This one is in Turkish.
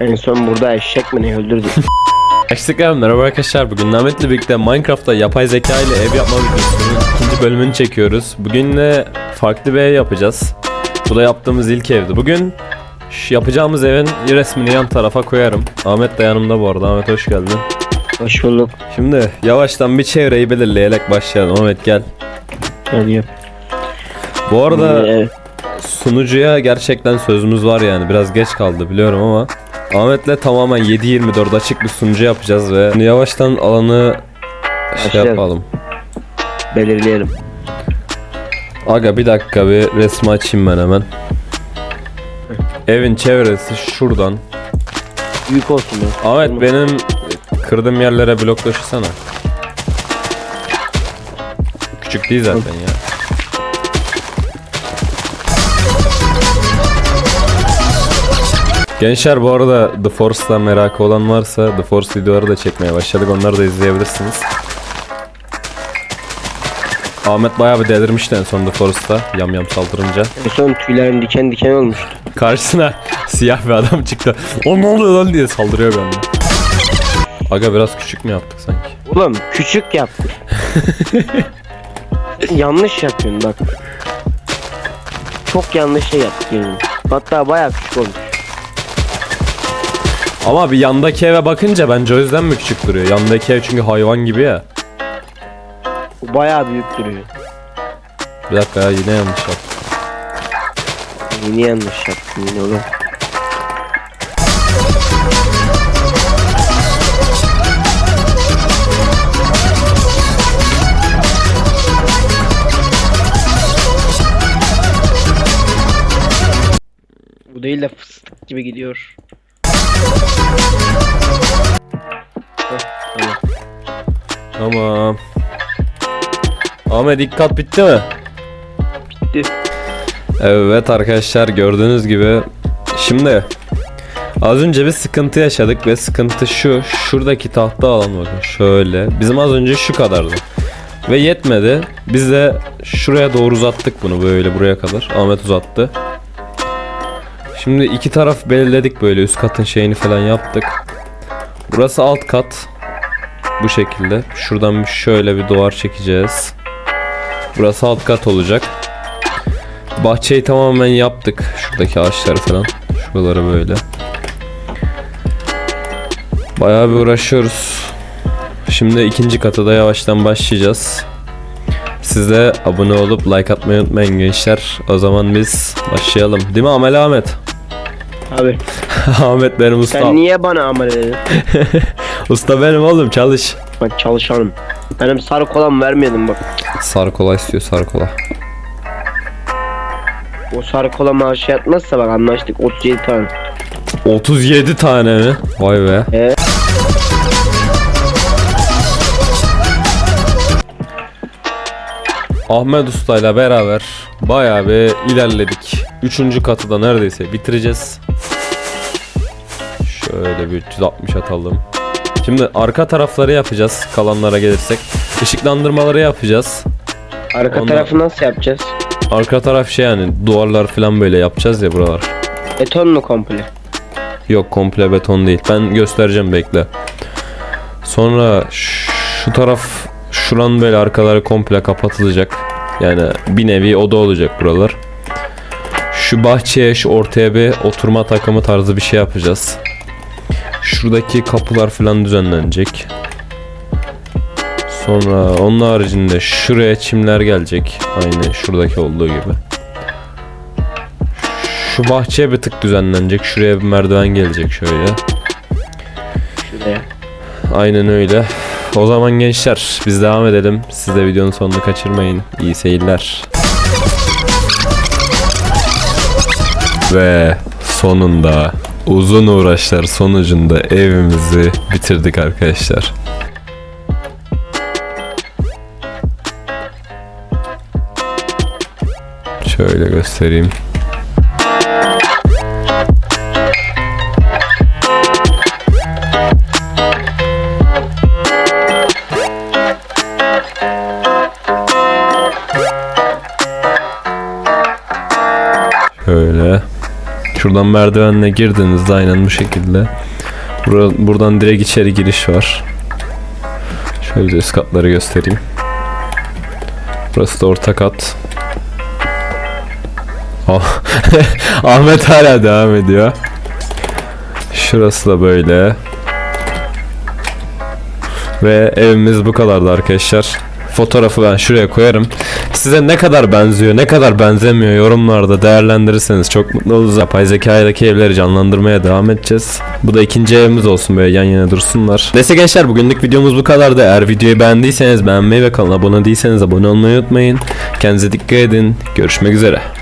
En son burada eşek mi ne öldürdü? Açtık merhaba arkadaşlar. Bugün Ahmet'le birlikte Minecraft'ta yapay zeka ile ev yapma videosunun ikinci bölümünü çekiyoruz. Bugün de farklı bir ev yapacağız. Bu da yaptığımız ilk evdi. Bugün yapacağımız evin resmini yan tarafa koyarım. Ahmet de yanımda bu arada. Ahmet hoş geldin. Hoş bulduk. Şimdi yavaştan bir çevreyi belirleyerek başlayalım. Ahmet gel. Hadi yap. Bu arada Evet. sunucuya gerçekten sözümüz var yani. Biraz geç kaldı biliyorum ama Ahmet'le tamamen 7-24 açık bir sunucu yapacağız ve yavaştan alanı şey Başlayalım. yapalım. Belirleyelim. Aga bir dakika bir resmi açayım ben hemen. Evin çevresi şuradan. Büyük olsun ya. Ahmet benim kırdığım yerlere blok taşısana. Küçük değil zaten ya. Gençler bu arada The Force'la merakı olan varsa The Force videoları da çekmeye başladık. Onları da izleyebilirsiniz. Ahmet bayağı bir delirmişti en son The Force'ta yam yam saldırınca. En son tüylerim diken diken olmuştu. Karşısına siyah bir adam çıktı. O ne oluyor lan diye saldırıyor benden. Aga biraz küçük mü yaptık sanki? Oğlum küçük yaptın. yanlış yapıyorsun bak. Çok yanlış şey yaptık yani. Hatta bayağı küçük olmuş. Ama bir yandaki eve bakınca bence o yüzden mi küçük duruyor? Yandaki ev çünkü hayvan gibi ya. Bu bayağı büyük duruyor. Bir dakika ya yine yanlış yaptım. Yine yanlış yaptın yine oğlum. Bu değil de fıstık gibi gidiyor. Tamam. Ahmet dikkat bitti mi? Bitti. Evet arkadaşlar gördüğünüz gibi şimdi az önce bir sıkıntı yaşadık ve sıkıntı şu şuradaki tahta alan bakın şöyle bizim az önce şu kadardı ve yetmedi biz de şuraya doğru uzattık bunu böyle buraya kadar Ahmet uzattı şimdi iki taraf belirledik böyle üst katın şeyini falan yaptık burası alt kat bu şekilde şuradan şöyle bir duvar çekeceğiz burası alt kat olacak Bahçeyi tamamen yaptık. Şuradaki ağaçları falan. Şuraları böyle. Bayağı bir uğraşıyoruz. Şimdi ikinci kata da yavaştan başlayacağız. Siz abone olup like atmayı unutmayın gençler. O zaman biz başlayalım. Değil mi Amel Ahmet? Abi Ahmet benim usta. sen niye bana amel dedin? Usta benim oğlum çalış. Ben çalışanım. Benim sarı kolam vermedim bak. Sar kola istiyor sar kola. O sarı kola maaşı yatmazsa bak anlaştık 37 tane. 37 tane mi? Vay be. Evet. Ahmet Usta ile beraber bayağı bir ilerledik. Üçüncü katı da neredeyse bitireceğiz. Şöyle bir 360 atalım. Şimdi arka tarafları yapacağız kalanlara gelirsek. Işıklandırmaları yapacağız. Arka Ondan- tarafı nasıl yapacağız? Arka taraf şey yani duvarlar falan böyle yapacağız ya buralar. Beton mu komple? Yok komple beton değil. Ben göstereceğim bekle. Sonra şu taraf şuranın böyle arkaları komple kapatılacak. Yani bir nevi oda olacak buralar. Şu bahçeye şu ortaya bir oturma takımı tarzı bir şey yapacağız. Şuradaki kapılar falan düzenlenecek. Sonra onun haricinde şuraya çimler gelecek. Aynı şuradaki olduğu gibi. Şu bahçeye bir tık düzenlenecek. Şuraya bir merdiven gelecek şöyle. Şuraya. Aynen öyle. O zaman gençler biz devam edelim. Siz de videonun sonunu kaçırmayın. İyi seyirler. Ve sonunda uzun uğraşlar sonucunda evimizi bitirdik arkadaşlar. Şöyle göstereyim. Şuradan merdivenle girdiğinizde aynen bu şekilde. Bura- buradan direkt içeri giriş var. Şöyle üst katları göstereyim. Burası da orta kat. Ah- Ahmet hala devam ediyor. Şurası da böyle. Ve evimiz bu kadardı arkadaşlar. Fotoğrafı ben şuraya koyarım. Size ne kadar benziyor, ne kadar benzemiyor yorumlarda değerlendirirseniz çok mutlu oluruz. Yapay zekadaki evleri canlandırmaya devam edeceğiz. Bu da ikinci evimiz olsun böyle yan yana dursunlar. Neyse gençler bugünlük videomuz bu kadardı. Eğer videoyu beğendiyseniz beğenmeyi ve kanala abone değilseniz abone olmayı unutmayın. Kendinize dikkat edin. Görüşmek üzere.